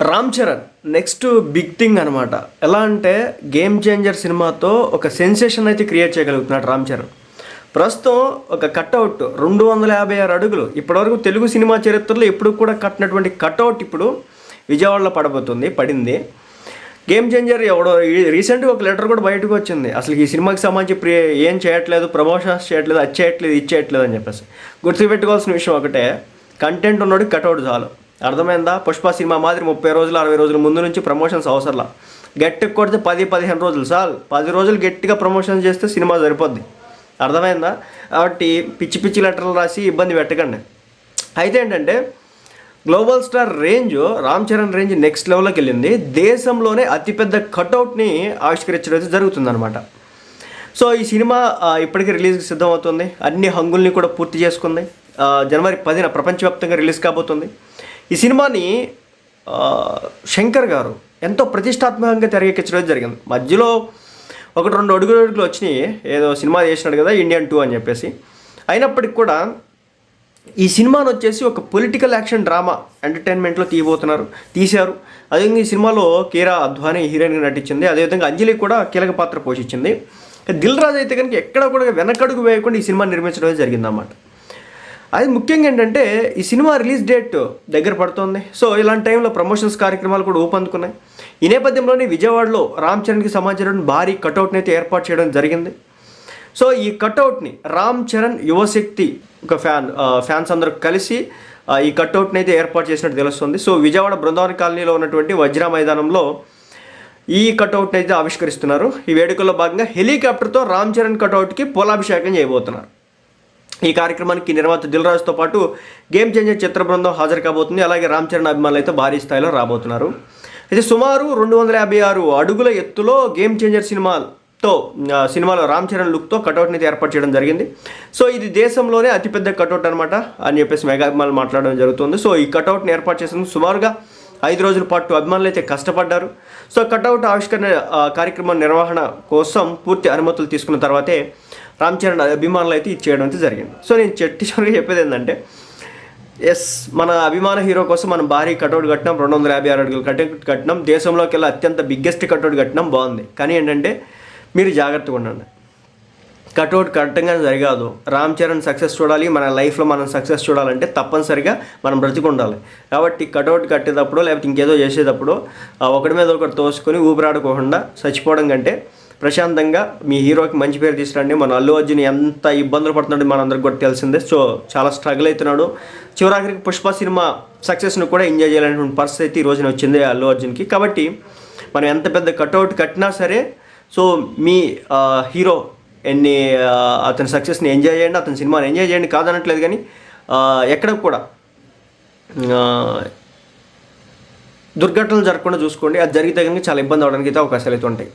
Ram Charan next big thing అనమాట ఎలా అంటే గేమ్ చేంజర్ సినిమాతో ఒక సెన్సేషన్ అయితే క్రియేట్ చేయగలుగుతున్నాడు రామ్ చరణ్. ప్రస్తుతం ఒక కట్అవుట్ రెండు వందల యాభై ఆరు అడుగులు. ఇప్పటివరకు తెలుగు సినిమా చరిత్రలో ఎప్పుడు కూడా కట్టినటువంటి కట్అవుట్ ఇప్పుడు విజయవాడలో పడబోతుంది పడింది. గేమ్ చేంజర్ ఎవడో ఈ- రీసెంట్గా ఒక లెటర్ కూడా బయటకు వచ్చింది. అసలు ఈ సినిమాకి సంబంధించి ప్రియ ఏం చేయట్లేదు ప్రమోషన్స్ చేయట్లేదు అది చేయట్లేదు ఇది చేయట్లేదు అని చెప్పేసి. గుర్తుపెట్టుకోవాల్సిన విషయం ఒకటే కంటెంట్ ఉన్నోడికి కట్అవుట్ చాలు. అర్థమైందా? పుష్ప సినిమా మాదిరి ముప్పై రోజులు అరవై రోజుల ముందు నుంచి ప్రమోషన్స్ అవసరంలా. గట్టికి కొడితే పది పదిహేను రోజులు సార్ పది రోజులు గట్టిగా ప్రమోషన్ చేస్తే సినిమా సరిపోద్ది. అర్థమైందా? కాబట్టి పిచ్చి పిచ్చి లెటర్లు రాసి ఇబ్బంది పెట్టకండి. అయితే ఏంటంటే global star range Ram Charan range next లెవెల్లోకి వెళ్ళింది. దేశంలోనే అతిపెద్ద కట్అవుట్ని ఆవిష్కరించడం అయితే జరుగుతుందన్నమాట. సో ఈ సినిమా ఆ, ఇప్పటికే రిలీజ్కి సిద్ధమవుతుంది. అన్ని హంగుల్ని కూడా పూర్తి చేసుకుంది. జనవరి పదిన ప్రపంచవ్యాప్తంగా రిలీజ్ కాబోతుంది. ఈ సినిమాని శంకర్ గారు ఎంతో ప్రతిష్టాత్మకంగా తెరకెక్కించడం జరిగింది. మధ్యలో ఒకటి రెండు అడుగులు అడుగులు వచ్చినాయి. ఏదో సినిమా చేసినాడు కదా ఇండియన్ టూ అని చెప్పేసి. అయినప్పటికి కూడా ఈ సినిమాను వచ్చేసి ఒక పొలిటికల్ యాక్షన్ డ్రామా ఎంటర్టైన్మెంట్లో తీయబోతున్నారు తీశారు. అదేవిధంగా ఈ సినిమాలో కీరా అద్వానీ హీరోయిన్గా నటించింది. అదేవిధంగా అంజలి కూడా కీలక పాత్ర పోషించింది. దిల్ రాజు అయితే కనుక ఎక్కడ కూడా వెనకడుగు వేయకుండా ఈ సినిమా నిర్మించడం జరిగిందన్నమాట. అది ముఖ్యంగా ఏంటంటే ఈ సినిమా రిలీజ్ డేట్ దగ్గర పడుతోంది. సో ఇలాంటి టైంలో ప్రమోషన్స్ కార్యక్రమాలు కూడా ఊపందుకున్నాయి ఈ నేపథ్యంలోనే విజయవాడలో రామ్ చరణ్కి సంబంధించిన భారీ కటౌట్ని అయితే ఏర్పాటు చేయడం జరిగింది. సో ఈ కట్అవుట్ని రామ్ చరణ్ యువశక్తి ఒక ఫ్యాన్ ఫ్యాన్స్ అందరూ కలిసి ఈ కట్అవుట్ని అయితే ఏర్పాటు చేసినట్టు తెలుస్తుంది. సో విజయవాడ బృందావన కాలనీలో ఉన్నటువంటి వజ్రా మైదానంలో ఈ కట్అవుట్ని అయితే ఆవిష్కరిస్తున్నారు. ఈ వేడుకల్లో భాగంగా హెలికాప్టర్తో రామ్ చరణ్ కట్అవుట్కి పూలాభిషేకం చేయబోతున్నారు. ఈ కార్యక్రమానికి నిర్మాత దిల్ రాజుతో పాటు గేమ్ చేంజర్ చిత్ర బృందం హాజరు కాబోతుంది. అలాగే రామ్ చరణ్ అభిమానులు అయితే భారీ స్థాయిలో రాబోతున్నారు. అయితే సుమారు రెండు వందల యాభై ఆరు అడుగుల ఎత్తులో గేమ్ చేంజర్ సినిమా తో సినిమాలో రామ్ చరణ్ లుక్తో కటౌట్ని అయితే ఏర్పాటు చేయడం జరిగింది. సో ఇది దేశంలోనే అతిపెద్ద కటౌట్ అనమాట అని చెప్పేసి మెగా అభిమానులు మాట్లాడడం జరుగుతుంది. సో ఈ కటౌట్ని ఏర్పాటు చేసిన సుమారుగా ఐదు రోజుల పాటు అభిమానులు అయితే కష్టపడ్డారు. సో కటౌట్ ఆవిష్కరణ ఆ, కార్యక్రమం నిర్వహణ కోసం పూర్తి అనుమతులు తీసుకున్న తర్వాతే రామ్ చరణ్ అభిమానులు అయితే ఇది చేయడం అయితే జరిగింది. సో నేను చెట్టి చివరిగా చెప్పేది ఏంటంటే ఎస్ మన అభిమాన హీరో కోసం మనం భారీ కటౌట్ కట్టినాం రెండు వందల యాభై ఆరు అడుగులు కట్ కట్టినాం దేశంలోకి వెళ్ళి అత్యంత బిగ్గెస్ట్ కటౌట్ కట్టినాం బాగుంది. కానీ ఏంటంటే మీరు జాగ్రత్తగా ఉండండి. కటౌట్ కట్టంగానే సరికాదు రామ్ చరణ్ సక్సెస్ చూడాలి మన లైఫ్లో మనం సక్సెస్ చూడాలంటే తప్పనిసరిగా మనం బ్రతికి ఉండాలి కాబట్టి కటౌట్ కట్టేటప్పుడు లేకపోతే ఇంకేదో చేసేటప్పుడు ఆ ఒకటి మీద ఒకటి తోసుకొని ఊపిరాడుకోకుండా చచ్చిపోవడం కంటే ప్రశాంతంగా మీ హీరోకి మంచి పేరు తీసుకురండి. మన అల్లు అర్జున్ ఎంత ఇబ్బందులు పడుతున్నాడు మనందరికి కూడా తెలిసిందే. సో చాలా స్ట్రగుల్ అవుతున్నాడు. చివరాఖరికి పుష్ప సినిమా సక్సెస్ను కూడా ఎంజాయ్ చేయాలనేటువంటి పరిస్థితి ఈ రోజున వచ్చింది అల్లు అర్జున్కి. కాబట్టి మనం ఎంత పెద్ద కటౌట్ కట్టినా సరే సో మీ హీరో ఎన్ని అతని సక్సెస్ని ఎంజాయ్ చేయండి అతని సినిమాని ఎంజాయ్ చేయండి కాదనట్లేదు కానీ ఎక్కడ కూడా దుర్ఘటనలు జరగకుండా చూసుకోండి. అది జరిగితే కనుక చాలా ఇబ్బంది అవడానికి అయితే అవకాశాలు అయితే ఉంటాయి.